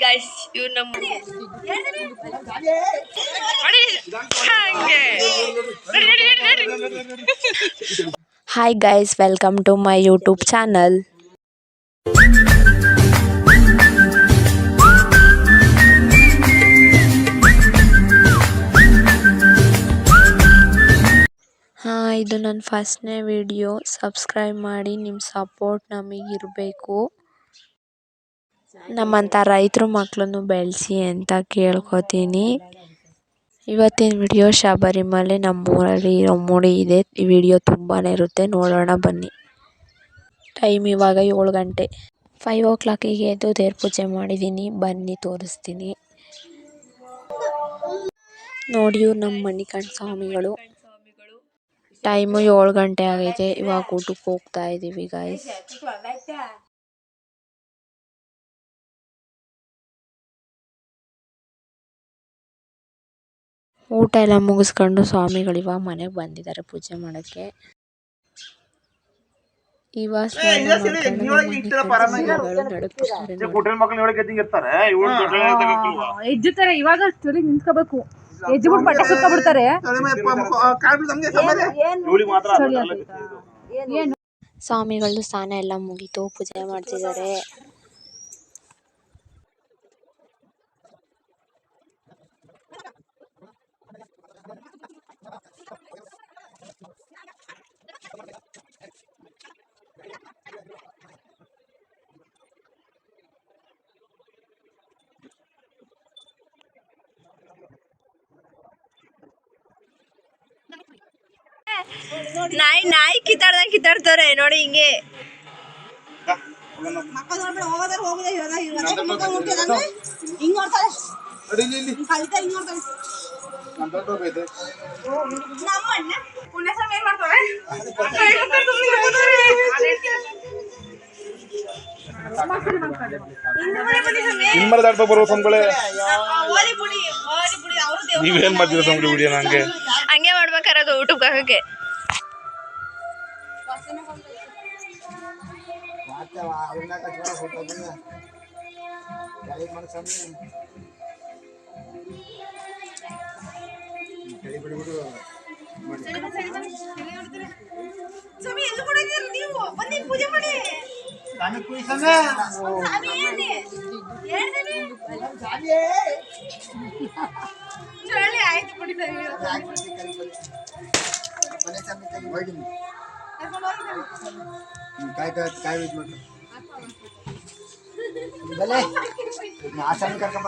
Guys ಇವ್ ನಮ್ಮ. Hi guys welcome to my YouTube channel ಹಾಂ ಇದು ನನ್ನ ಫಸ್ಟ್ನೇ ವಿಡಿಯೋ ಸಬ್ಸ್ಕ್ರೈಬ್ ಮಾಡಿ ನಿಮ್ಮ ಸಪೋರ್ಟ್ ನಮಗಿರಬೇಕು ನಮ್ಮಂಥ ರೈತ್ರ ಮಕ್ಕಳನ್ನು ಬೆಳೆಸಿ ಅಂತ ಕೇಳ್ಕೊತೀನಿ. ಇವತ್ತಿನ ವಿಡಿಯೋ ಶಬರಿಮಲೆ ನಮ್ಮೂರಲ್ಲಿ ಇರೋ ಮೂಡಿ ಇದೆ. ಈ ವಿಡಿಯೋ ತುಂಬಾ ಇರುತ್ತೆ. ನೋಡೋಣ ಬನ್ನಿ. ಟೈಮ್ ಇವಾಗ ಏಳು ಗಂಟೆ. ಫೈವ್ ಓ ಕ್ಲಾಕಿಗೆ ಎದ್ದು ದೇವ್ರ ಪೂಜೆ ಮಾಡಿದ್ದೀನಿ ಬನ್ನಿ, ತೋರಿಸ್ತೀನಿ. ನೋಡಿ ಇವ್ರು ನಮ್ಮ ಮಣಿಕಂಠ ಸ್ವಾಮಿಗಳು. ಟೈಮು ಏಳು ಗಂಟೆ ಆಗೈತೆ. ಇವಾಗ ಊಟಕ್ಕೆ ಹೋಗ್ತಾ ಇದ್ದೀವಿ ಗಾಯ್ಸ್ ಊಟ ಎಲ್ಲ ಮುಗಿಸ್ಕೊಂಡು ಸ್ವಾಮಿಗಳು ಇವಾಗ ಮನೆಗೆ ಬಂದಿದ್ದಾರೆ ಪೂಜೆ ಮಾಡೋಕ್ಕೆ. ಇವಾಗ ಎಜ್ಜುತ್ತಾರೆ ಇವಾಗ ಚುರಿ ನಿಂತ್ಕೋಬೇಕು. ಎಜ್ಜಿಬಿಟ್ಟು ಬಟ್ಟೆ ಸುತ್ತ ಬಿಡ್ತಾರೆ ಇವಳಿಗೆ ಮಾತ್ರ ಏನು? ಸ್ವಾಮಿಗಳು ಸ್ನಾನ ಎಲ್ಲ ಮುಗೀತು ಪೂಜೆ ಮಾಡ್ತಿದ್ದಾರೆ. ನಾಯಿ ನಾಯಿ ಕಿತ್ತಾಡ್ದಂಗ್ ಕಿತ್ತಾಡ್ತಾರೆ ನೋಡಿ ಹಿಂಗೆ ನಿಮ್ಮಲ್ಲಿ ದಾಟ್ಬೇಕು ಬರುವ ಸಂಬಳೆ ನೀವೇನ್ ಮಾಡ್ತೀರಾ ಸಂಬಳಿ ವಿಡಿಯೋ ನಂಗೆ ಹಂಗೆ ಮಾಡ್ಬೇಕಾರದು ಊಟಕ್ಕೆ ಹಾಕಕ್ಕೆ பார்த்த அவங்களா கட்டுறா சொல்றதுங்க வேலை மனசாமி கழிப்படி கூட ಸ್ವಾಮಿ ಎಲ್ಲಿ ಕೊಡಿದ್ದೀರಿ ನೀವು ಬನ್ನಿ ಪೂಜೆ ಮಾಡಿ ಸ್ವಾಮಿ ಕುಳಿ ಸ್ವಾಮಿ ಏನಿ ಹೇಳ್ತೀನಿ ಸ್ವಾಮಿಯೇ ಚಳಿ ಆಯ್ತು ಬಿಡಿ ಸ್ವಾಮಿ ಮನೆ ಸ್ವಾಮಿ ಹೋಗಿ काय काय काय म्हटलं भले. आसामी काका